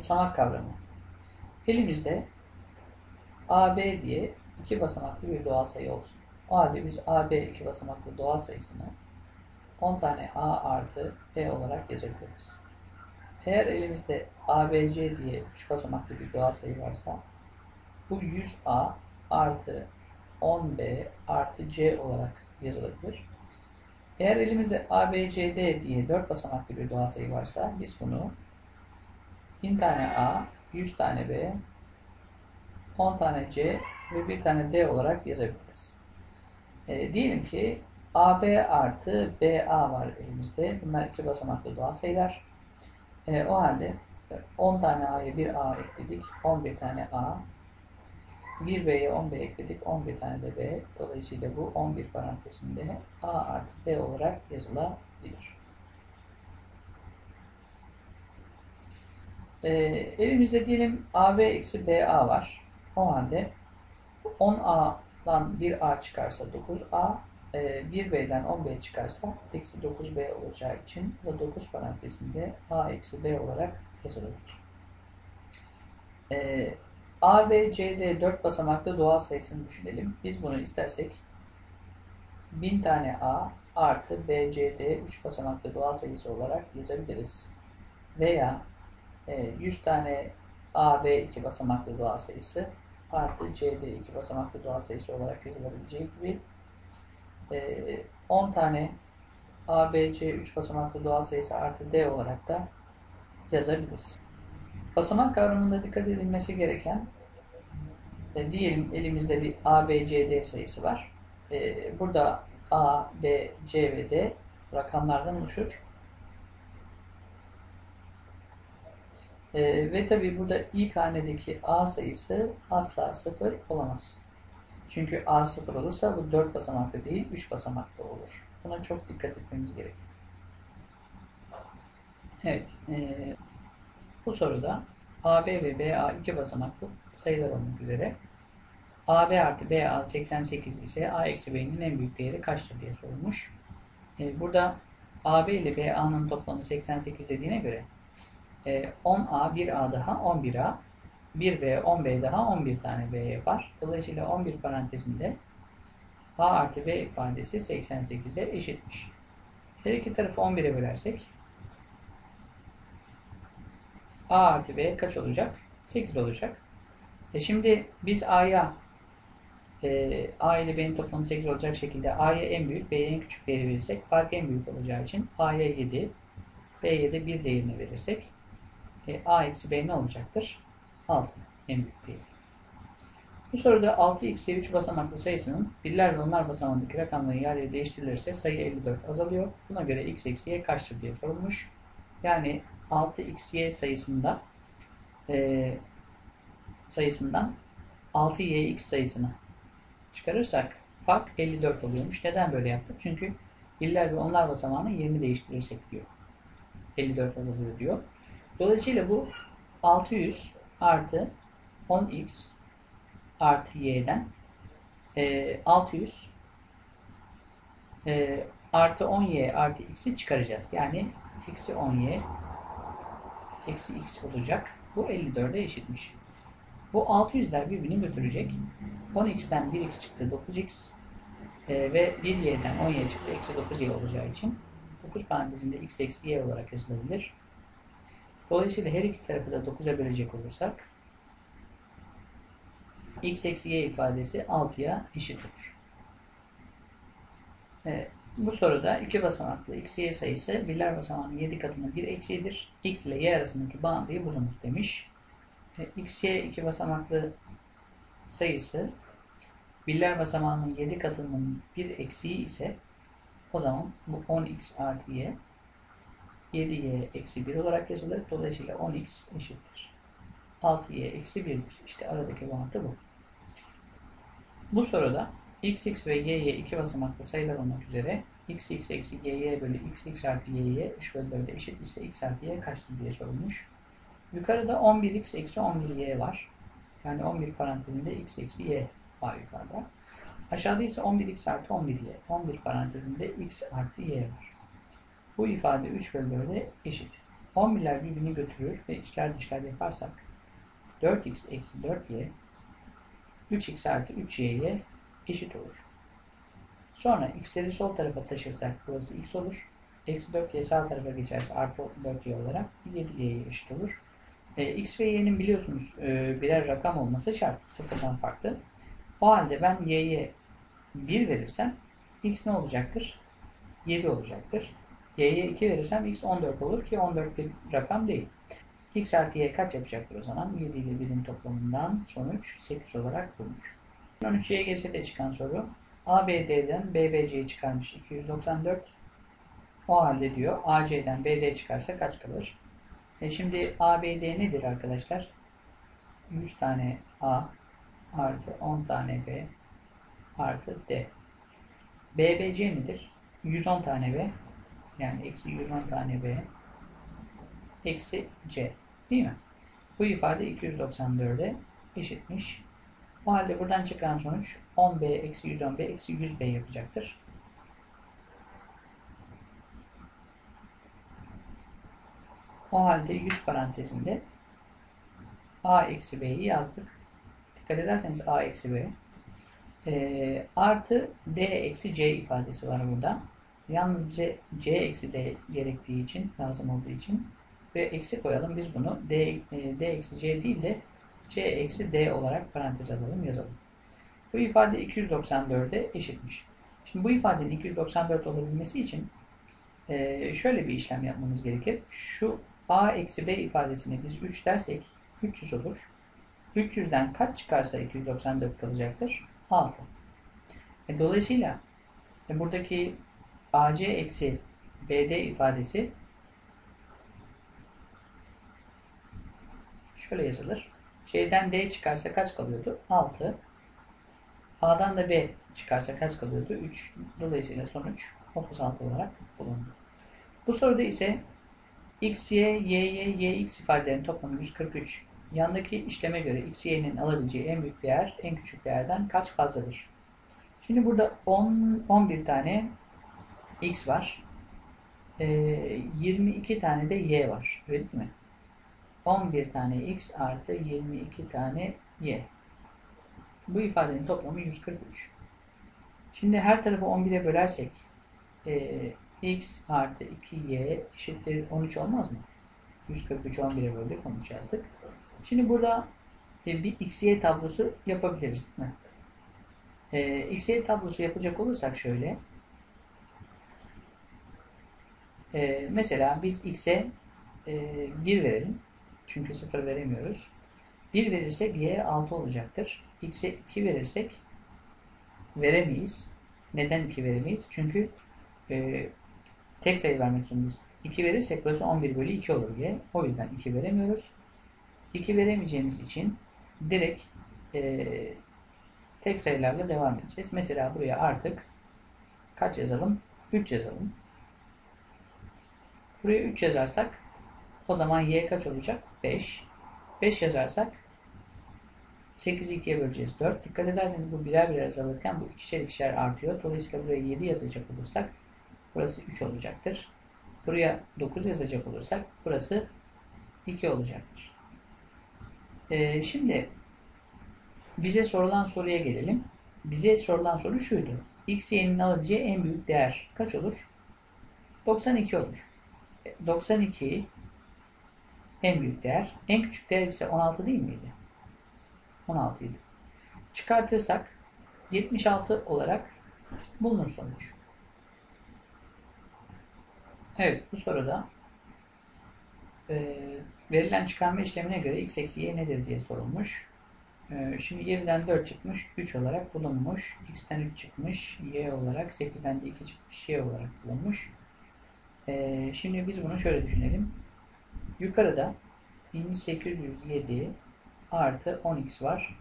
Basamak kavramı. Elimizde AB diye iki basamaklı bir doğal sayı olsun. O halde biz AB iki basamaklı doğal sayısını 10 tane A artı B olarak yazabiliriz. Eğer elimizde ABC diye 3 basamaklı bir doğal sayı varsa bu 100A artı 10B artı C olarak yazılabilir. Eğer elimizde ABCD diye 4 basamaklı bir doğal sayı varsa biz bunu 1000 tane A, 100 tane B, 10 tane C ve 1 tane D olarak yazabiliriz. E, diyelim ki AB artı BA var elimizde. Bunlar iki basamaklı doğal sayılar. E, o halde 10 tane A'ya 1 A ekledik. 11 tane A. 1 B'ye 10 B ekledik. 11 tane de B. Dolayısıyla bu 11 parantezinde A artı B olarak yazılabilir. E, elimizde diyelim AB eksi BA var. O halde 10A'dan 1A çıkarsa 9A, 1B'den 10B çıkarsa eksi 9B olacağı için bu 9 parantezinde A eksi B olarak yazılabilir. Ee, A, B, C, D 4 basamaklı doğal sayısını düşünelim. Biz bunu istersek 1000 tane A artı B, C, D 3 basamaklı doğal sayısı olarak yazabiliriz. Veya 100 tane A, B 2 basamaklı doğal sayısı artı CD 2 basamaklı doğal sayısı olarak yazılabileceği gibi 10 tane ABC 3 basamaklı doğal sayısı artı D olarak da yazabiliriz. Basamak kavramında dikkat edilmesi gereken e, diyelim elimizde bir ABCD sayısı var. E, burada A, B, C ve D rakamlardan oluşur. E, ve tabi burada ilk hanedeki A sayısı asla sıfır olamaz. Çünkü A sıfır olursa bu 4 basamaklı değil 3 basamaklı olur. Buna çok dikkat etmemiz gerekiyor. Evet. E, bu soruda AB ve BA iki basamaklı sayılar olmak üzere AB artı BA 88 ise A eksi B'nin en büyük değeri kaçtır diye sorulmuş. E, burada AB ile BA'nın toplamı 88 dediğine göre 10A, 1A daha 11A, 1B, 10B daha 11 tane B yapar. Dolayısıyla 11 parantezinde A artı B ifadesi 88'e eşitmiş. Her iki tarafı 11'e bölersek A artı B kaç olacak? 8 olacak. E şimdi biz A'ya e, A ile B'nin toplamı 8 olacak şekilde A'ya en büyük, B'ye en küçük değeri verirsek fark en büyük olacağı için A'ya 7, B'ye de 1 değerini verirsek e, A eksi B ne olacaktır? 6 en büyük değeri. Bu soruda 6x 3 basamaklı sayısının birler ve onlar basamağındaki rakamların yerleri değiştirilirse sayı 54 azalıyor. Buna göre x eksi y kaçtır diye sorulmuş. Yani 6xy sayısında e, sayısından 6yx sayısını çıkarırsak fark 54 oluyormuş. Neden böyle yaptık? Çünkü birler ve onlar basamağının yerini değiştirirsek diyor. 54 azalıyor diyor. Dolayısıyla bu 600 artı 10x artı y'den e, 600 e, artı 10y artı x'i çıkaracağız. Yani eksi 10y eksi x olacak. Bu 54'e eşitmiş. Bu 600'ler birbirini götürecek. 10x'ten 1x çıktı 9x e, ve 1y'den 10y çıktı eksi 9y olacağı için 9 parantezinde x eksi y olarak yazılabilir. Dolayısıyla her iki tarafı da 9'a bölecek olursak x eksi y ifadesi 6'ya eşit olur. Evet, bu soruda iki basamaklı x, y sayısı birler basamağının 7 katının 1 eksiğidir. x ile y arasındaki bağıntıyı bulunuz demiş. E, x, y iki basamaklı sayısı birler basamağının 7 katının 1 eksiği ise o zaman bu 10x artı y 7y eksi 1 olarak yazılır. Dolayısıyla 10x eşittir. 6y eksi 1'dir. İşte aradaki bağıntı bu. Bu soruda x, x ve y'ye iki basamaklı sayılar olmak üzere x, x eksi y'ye bölü x, x artı y'ye 3 bölü 4'e eşit ise x artı y kaçtır diye sorulmuş. Yukarıda 11x eksi 11y var. Yani 11 parantezinde x eksi y var yukarıda. Aşağıda ise 11x artı 11y. 11 parantezinde x artı y var. Bu ifade 3 bölü 4'e eşit. 11'ler birbirini götürür ve içler dışlar yaparsak 4x eksi 4y 3x artı 3y'ye eşit olur. Sonra x'leri sol tarafa taşırsak burası x olur. Eksi 4y sağ tarafa geçerse artı 4y olarak 7y'ye eşit olur. E, x ve y'nin biliyorsunuz e, birer rakam olması şart. Sıfırdan farklı. O halde ben y'ye 1 verirsem x ne olacaktır? 7 olacaktır. Y'ye 2 verirsem x 14 olur ki 14 bir rakam değil. x artı y kaç yapacaktır o zaman? 7 ile 1'in toplamından sonuç 8 olarak bulunur. 13 YGS'de çıkan soru. ABD'den BBC'yi çıkarmış 294. O halde diyor AC'den BD çıkarsa kaç kalır? E şimdi ABD nedir arkadaşlar? 100 tane A artı 10 tane B artı D. BBC nedir? 110 tane B yani eksi 110 tane B eksi C değil mi? Bu ifade 294'e eşitmiş. O halde buradan çıkan sonuç 10B eksi 110B eksi 100B yapacaktır. O halde 100 parantezinde A eksi B'yi yazdık. Dikkat ederseniz A eksi B. E, artı D eksi C ifadesi var burada. Yalnız bize C eksi D gerektiği için, lazım olduğu için ve eksi koyalım. Biz bunu D, e, D eksi C değil de C eksi D olarak parantez alalım, yazalım. Bu ifade 294'e eşitmiş. Şimdi bu ifadenin 294 olabilmesi için e, şöyle bir işlem yapmamız gerekir. Şu A eksi B ifadesini biz 3 dersek 300 olur. 300'den kaç çıkarsa 294 kalacaktır? 6. E, dolayısıyla buradaki AC eksi BD ifadesi şöyle yazılır. C'den D çıkarsa kaç kalıyordu? 6. A'dan da B çıkarsa kaç kalıyordu? 3. Dolayısıyla sonuç 36 olarak bulundu. Bu soruda ise x, y, y, y, yx ifadelerinin toplamı 143. Yandaki işleme göre x, y'nin alabileceği en büyük değer en küçük değerden kaç fazladır? Şimdi burada 10, 11 tane x var. E, 22 tane de y var. Öyle değil mi? 11 tane x artı 22 tane y. Bu ifadenin toplamı 143. Şimdi her tarafı 11'e bölersek e, x artı 2y eşittir 13 olmaz mı? 143 11'e böldük 13 yazdık. Şimdi burada e, bir x-y tablosu yapabiliriz değil mi? E, x-y tablosu yapacak olursak şöyle e, mesela biz x'e e, 1 verelim. Çünkü 0 veremiyoruz. 1 verirsek y 6 olacaktır. x'e 2 verirsek veremeyiz. Neden 2 veremeyiz? Çünkü e, tek sayı vermek zorundayız. 2 verirsek burası 11 bölü 2 olur y. O yüzden 2 veremiyoruz. 2 veremeyeceğimiz için direkt e, tek sayılarla devam edeceğiz. Mesela buraya artık kaç yazalım? 3 yazalım. Buraya 3 yazarsak o zaman y kaç olacak? 5. 5 yazarsak 8'i 2'ye böleceğiz. 4. Dikkat ederseniz bu birer birer azalırken bu ikişer ikişer artıyor. Dolayısıyla buraya 7 yazacak olursak burası 3 olacaktır. Buraya 9 yazacak olursak burası 2 olacaktır. Ee, şimdi bize sorulan soruya gelelim. Bize sorulan soru şuydu. X, y'nin alabileceği en büyük değer kaç olur? 92 olur. 92 en büyük değer. En küçük değer ise 16 değil miydi? 16 idi. Çıkartırsak 76 olarak bulunur sonuç. Evet bu soruda e, verilen çıkarma işlemine göre x eksi y nedir diye sorulmuş. E, şimdi 7'den 4 çıkmış 3 olarak bulunmuş. x'ten 3 çıkmış y olarak 8'den de 2 çıkmış y olarak bulunmuş. E, şimdi biz bunu şöyle düşünelim. Yukarıda 1807 artı 10x var.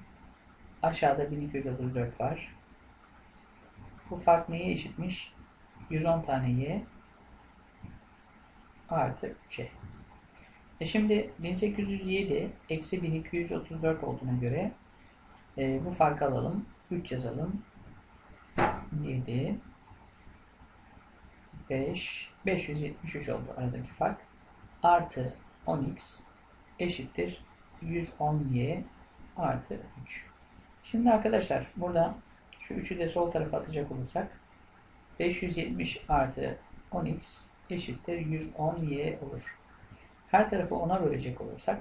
Aşağıda 1234 var. Bu fark neye eşitmiş? 110 tane y artı 3'e. E şimdi 1807 eksi 1234 olduğuna göre e, bu farkı alalım. 3 yazalım. 7 5 573 oldu aradaki fark. artı 10x eşittir 110y artı 3. Şimdi arkadaşlar burada şu 3'ü de sol tarafa atacak olursak 570 artı 10x eşittir 110y olur. Her tarafı 10'a bölecek olursak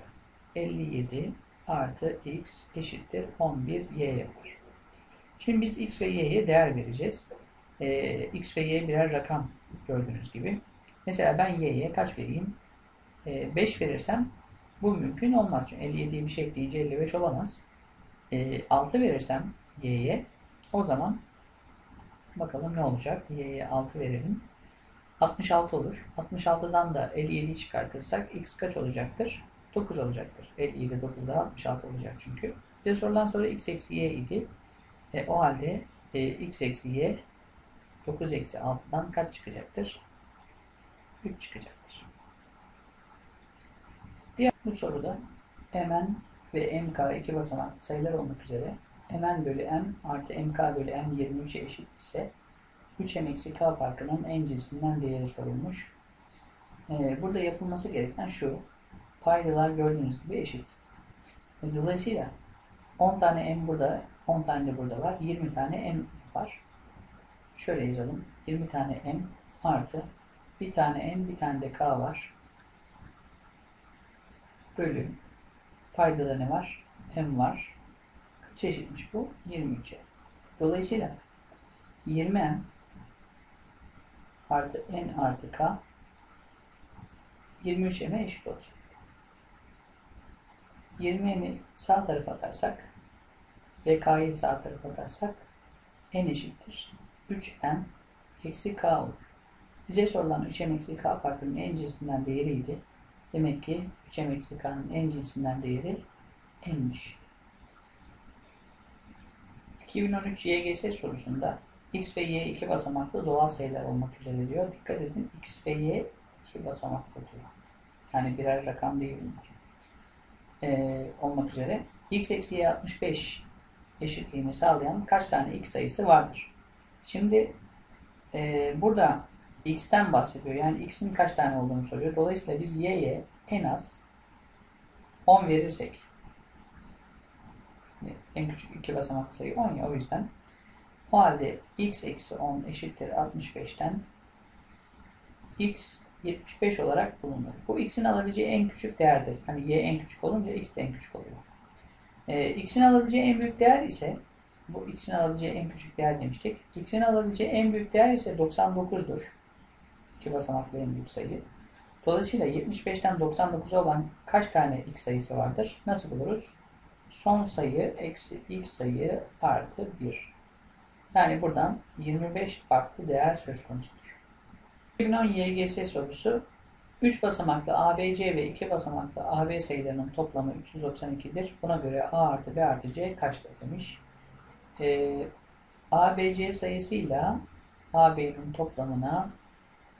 57 artı x eşittir 11y yapar. Şimdi biz x ve y'ye değer vereceğiz. Ee, x ve y birer rakam gördüğünüz gibi. Mesela ben y'ye kaç vereyim? 5 verirsem bu mümkün olmaz. Çünkü 57'yi bir şey ekleyince 55 olamaz. 6 verirsem y'ye o zaman bakalım ne olacak? y'ye 6 verelim. 66 olur. 66'dan da 57'yi çıkartırsak x kaç olacaktır? 9 olacaktır. 57 9'da 66 olacak çünkü. Size sorulan soru x eksi y idi. E, o halde e, x eksi y 9 eksi 6'dan kaç çıkacaktır? 3 çıkacaktır. Diğer bu soruda mn ve mk iki basamaklı sayılar olmak üzere mn bölü m artı mk bölü m 23'e eşit ise 3m eksi k farkının en cinsinden değeri sorulmuş. Ee, burada yapılması gereken şu. Paydalar gördüğünüz gibi eşit. Dolayısıyla 10 tane m burada, 10 tane de burada var. 20 tane m var. Şöyle yazalım. 20 tane m artı bir tane m, bir tane de k var. Bölü. Paydada ne var? m var. Kaç eşitmiş bu? 23'e. Dolayısıyla 20m artı n artı k 23m'e eşit olacak. 20m'i sağ tarafa atarsak ve k'yı sağ tarafa atarsak n eşittir. 3m eksi k olur. Bize sorulan 3m eksi k farkının en cinsinden değeriydi. Demek ki 3m eksi k'nın en cinsinden değeri n'miş. 2013 YGS sorusunda x ve y iki basamaklı doğal sayılar olmak üzere diyor. Dikkat edin x ve y iki basamaklı diyor. Yani birer rakam değil bunlar. Ee, olmak üzere x eksi y 65 eşitliğini sağlayan kaç tane x sayısı vardır? Şimdi e, burada x'ten bahsediyor. Yani x'in kaç tane olduğunu soruyor. Dolayısıyla biz y'ye en az 10 verirsek en küçük iki basamaklı sayı 10 ya o yüzden o halde x eksi 10 eşittir 65'ten x 75 olarak bulunur. Bu x'in alabileceği en küçük değerdir. Hani y en küçük olunca x de en küçük oluyor. Ee, x'in alabileceği en büyük değer ise bu x'in alabileceği en küçük değer demiştik. x'in alabileceği en büyük değer ise 99'dur. İki basamaklı en büyük sayı. Dolayısıyla 75'ten 99'a olan kaç tane x sayısı vardır? Nasıl buluruz? Son sayı eksi x sayı artı 1. Yani buradan 25 farklı değer söz konusudur. 2010 YGS sorusu 3 basamaklı ABC ve 2 basamaklı AB sayılarının toplamı 392'dir. Buna göre A artı B artı C kaçtır demiş. Ee, ABC sayısıyla AB'nin toplamına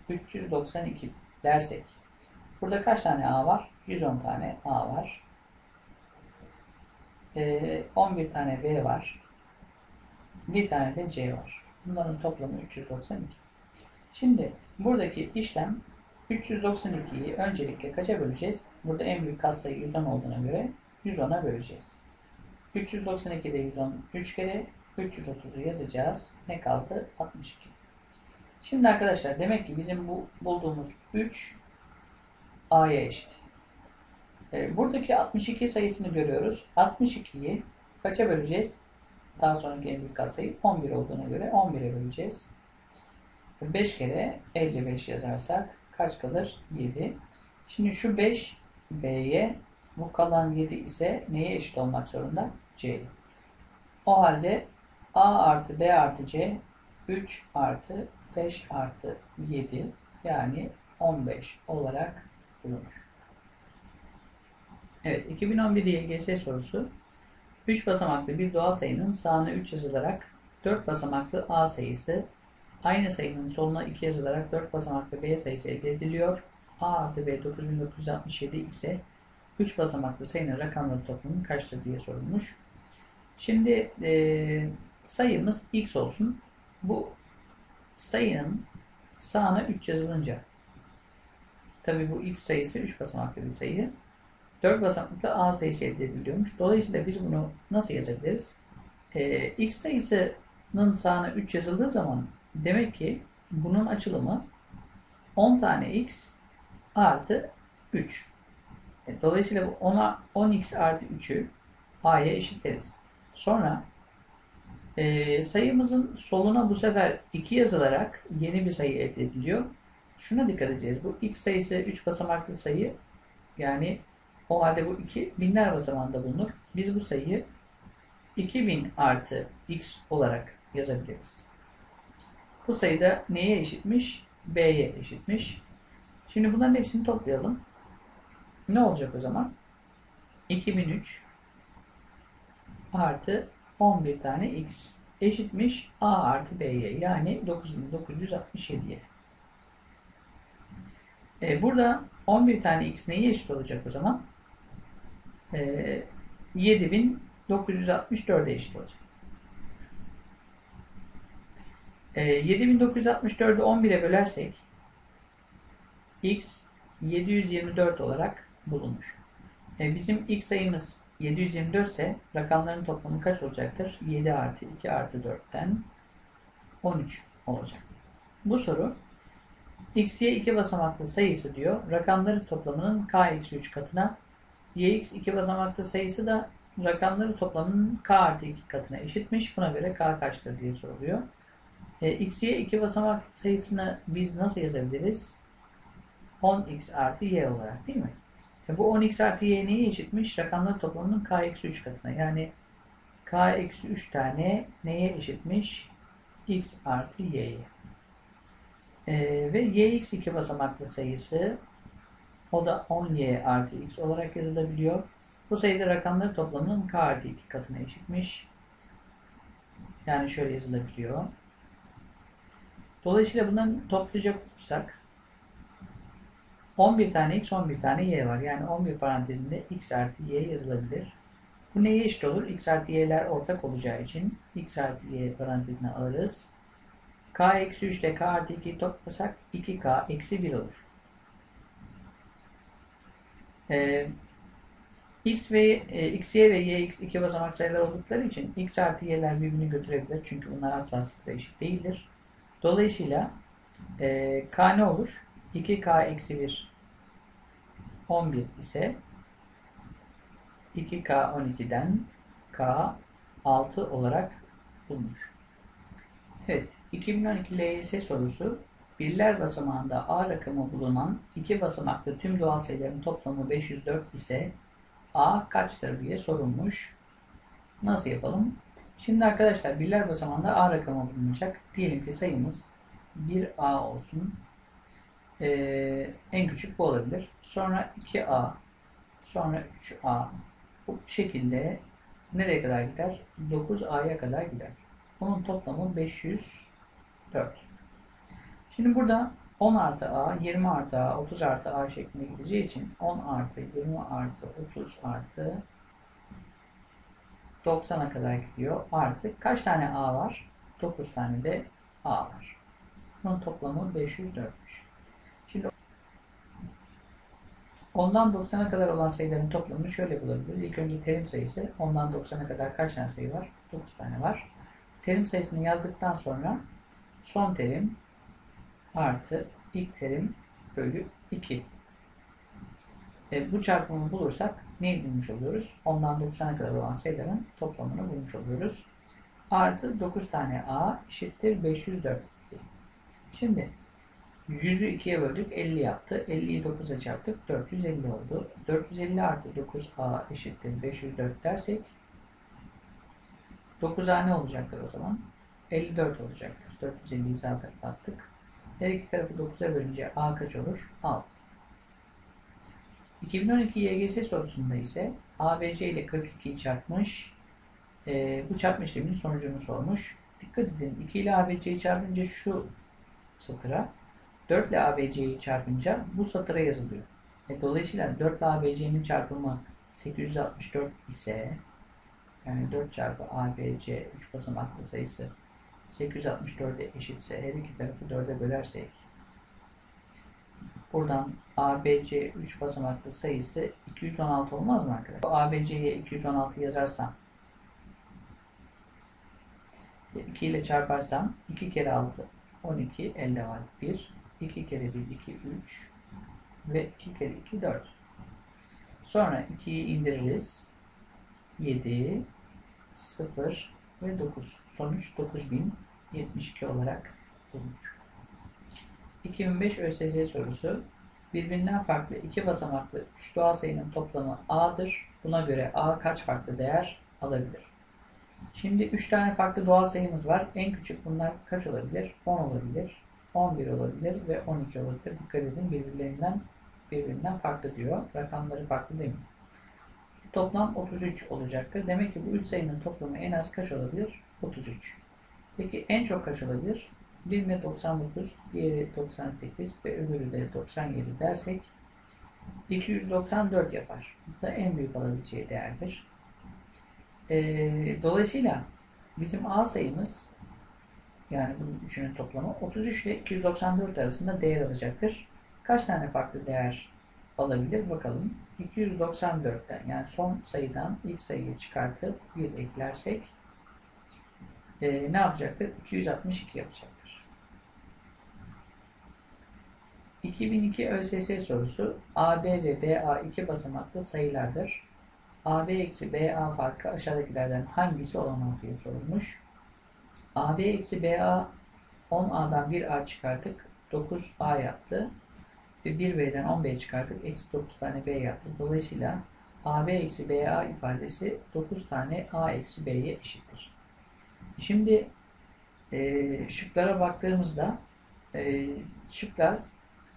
392 dersek burada kaç tane A var? 110 tane A var. Ee, 11 tane B var. Bir tane de C var. Bunların toplamı 392. Şimdi buradaki işlem 392'yi öncelikle kaça böleceğiz? Burada en büyük katsayı 110 olduğuna göre 110'a böleceğiz. 392'de 110 3 kere 330'u yazacağız. Ne kaldı? 62. Şimdi arkadaşlar demek ki bizim bu bulduğumuz 3 A'ya eşit. E, buradaki 62 sayısını görüyoruz. 62'yi kaça böleceğiz? Daha sonraki en büyük katsayı 11 olduğuna göre 11'e böleceğiz. 5 kere 55 yazarsak kaç kalır? 7. Şimdi şu 5 B'ye bu kalan 7 ise neye eşit olmak zorunda? C'ye. O halde A artı B artı C 3 artı 5 artı 7 yani 15 olarak bulunur. Evet 2011 YGS sorusu 3 basamaklı bir doğal sayının sağına 3 yazılarak 4 basamaklı A sayısı aynı sayının soluna 2 yazılarak 4 basamaklı B sayısı elde ediliyor. A artı B 9967 ise 3 basamaklı sayının rakamları toplamı kaçtır diye sorulmuş. Şimdi e, sayımız x olsun. Bu sayının sağına 3 yazılınca Tabi bu x sayısı 3 basamaklı bir sayı. 4 basamaklı a sayısı elde ediliyormuş. Dolayısıyla biz bunu nasıl yazabiliriz? Ee, x sayısının sağına 3 yazıldığı zaman demek ki bunun açılımı 10 tane x artı 3. E, Dolayısıyla bu 10'a 10x artı 3'ü a'ya eşitleriz. Sonra e, sayımızın soluna bu sefer 2 yazılarak yeni bir sayı elde ediliyor. Şuna dikkat edeceğiz. Bu x sayısı 3 basamaklı sayı. Yani o halde bu 2 binler basamağında bulunur. Biz bu sayıyı 2000 artı x olarak yazabiliriz. Bu sayı da neye eşitmiş? b'ye eşitmiş. Şimdi bunların hepsini toplayalım. Ne olacak o zaman? 2003 artı 11 tane x eşitmiş a artı b'ye yani 9967'ye. E, burada 11 tane x neye eşit olacak o zaman? E, 7964'e eşit olacak. E, 7964'ü 11'e bölersek x 724 olarak bulunur. E, bizim x sayımız 724 ise rakamların toplamı kaç olacaktır? 7 artı 2 artı 4'ten 13 olacak. Bu soru x'ye 2 basamaklı sayısı diyor. Rakamları toplamının k eksi 3 katına yx 2 basamaklı sayısı da rakamları toplamının k artı 2 katına eşitmiş. Buna göre k kaçtır diye soruluyor. E, x'ye 2 basamaklı sayısını biz nasıl yazabiliriz? 10x artı y olarak değil mi? E, bu 10x artı y neye eşitmiş? Rakamları toplamının k eksi 3 katına. Yani k eksi 3 tane neye eşitmiş? x artı y'ye. Ee, ve yx iki basamaklı sayısı o da 10y artı x olarak yazılabiliyor. Bu sayıda rakamları toplamının k artı 2 katına eşitmiş. Yani şöyle yazılabiliyor. Dolayısıyla bunların toplayacak olursak 11 tane x, 11 tane y var. Yani 11 parantezinde x artı y yazılabilir. Bu neye eşit olur? x artı y'ler ortak olacağı için x artı y parantezine alırız. k eksi 3 ile k artı 2'yi toplasak 2k eksi 1 olur. Ee, x ve e, x, y ve y, x iki basamak sayılar oldukları için x artı y'ler birbirini götürebilir. Çünkü bunlar asla sıfıra eşit değildir. Dolayısıyla e, k ne olur? 2k eksi 1 11 ise 2k 12'den k 6 olarak bulunur. Evet, 2012 LYS sorusu birler basamağında A rakamı bulunan iki basamaklı tüm doğal sayıların toplamı 504 ise A kaçtır diye sorulmuş. Nasıl yapalım? Şimdi arkadaşlar birler basamağında A rakamı bulunacak. Diyelim ki sayımız 1A olsun. Ee, en küçük bu olabilir. Sonra 2A, sonra 3A. Bu şekilde nereye kadar gider? 9A'ya kadar gider. Bunun toplamı 504. Şimdi burada 10 artı A, 20 artı A, 30 artı A şeklinde gideceği için 10 artı 20 artı 30 artı 90'a kadar gidiyor. Artı kaç tane A var? 9 tane de A var. Bunun toplamı 504'müş. 10'dan 90'a kadar olan sayıların toplamını şöyle bulabiliriz. İlk önce terim sayısı 10'dan 90'a kadar kaç tane sayı var? 9 tane var. Terim sayısını yazdıktan sonra son terim artı ilk terim bölü 2. E, bu çarpımı bulursak neyi bulmuş oluyoruz? 10'dan 90'a kadar olan sayıların toplamını bulmuş oluyoruz. Artı 9 tane a eşittir 504. Şimdi 100'ü 2'ye böldük 50 yaptı. 50'yi 9'a çarptık 450 oldu. 450 artı 9a eşittir 504 dersek 9a ne olacaktır o zaman? 54 olacaktır. 450'yi sağ tarafa attık. Her iki tarafı 9'a bölünce a kaç olur? 6. 2012 YGS sorusunda ise ABC ile 42'yi çarpmış. E, bu çarpma işleminin sonucunu sormuş. Dikkat edin 2 ile ABC'yi çarpınca şu satıra 4 ile ABC'yi çarpınca bu satıra yazılıyor. E, dolayısıyla 4 ile ABC'nin çarpımı 864 ise yani 4 çarpı ABC 3 basamaklı sayısı 864'e eşitse her iki tarafı 4'e bölersek Buradan ABC 3 basamaklı sayısı 216 olmaz mı arkadaşlar? ABC'ye 216 yazarsam 2 ile çarparsam 2 kere 6 12 elde var 1 2 kere 1 2 3 ve 2 kere 2 4 sonra 2'yi indiririz 7 0 ve 9 sonuç 9072 olarak bulunur. 2005 ÖSS sorusu birbirinden farklı iki basamaklı 3 doğal sayının toplamı A'dır. Buna göre A kaç farklı değer alabilir? Şimdi 3 tane farklı doğal sayımız var. En küçük bunlar kaç olabilir? 10 olabilir, 11 olabilir ve 12 olabilir. Dikkat edin birbirlerinden birbirinden farklı diyor. Rakamları farklı değil mi? Toplam 33 olacaktır. Demek ki bu 3 sayının toplamı en az kaç olabilir? 33. Peki en çok kaç olabilir? Birine 99, diğeri 98 ve öbürü de 97 dersek 294 yapar. Bu da en büyük alabileceği değerdir. Ee, dolayısıyla bizim A sayımız yani bunun üçünün toplamı 33 ile 294 arasında değer alacaktır. Kaç tane farklı değer alabilir bakalım. 294'ten yani son sayıdan ilk sayıyı çıkartıp 1 eklersek e, ne yapacaktır? 262 yapacaktır. 2002 ÖSS sorusu AB ve BA iki basamaklı sayılardır. AB eksi BA farkı aşağıdakilerden hangisi olamaz diye sorulmuş. AB eksi BA 10A'dan 1A çıkarttık. 9A yaptı. Ve 1B'den 10B çıkarttık. Eksi 9 tane B yaptı. Dolayısıyla AB eksi BA ifadesi 9 tane A eksi B'ye eşittir. Şimdi e, şıklara baktığımızda e, şıklar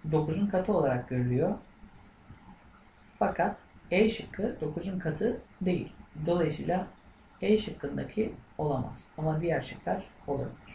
9'un katı olarak görülüyor. Fakat E şıkkı 9'un katı değil. Dolayısıyla E şıkkındaki olamaz. Ama diğer şıklar olabilir.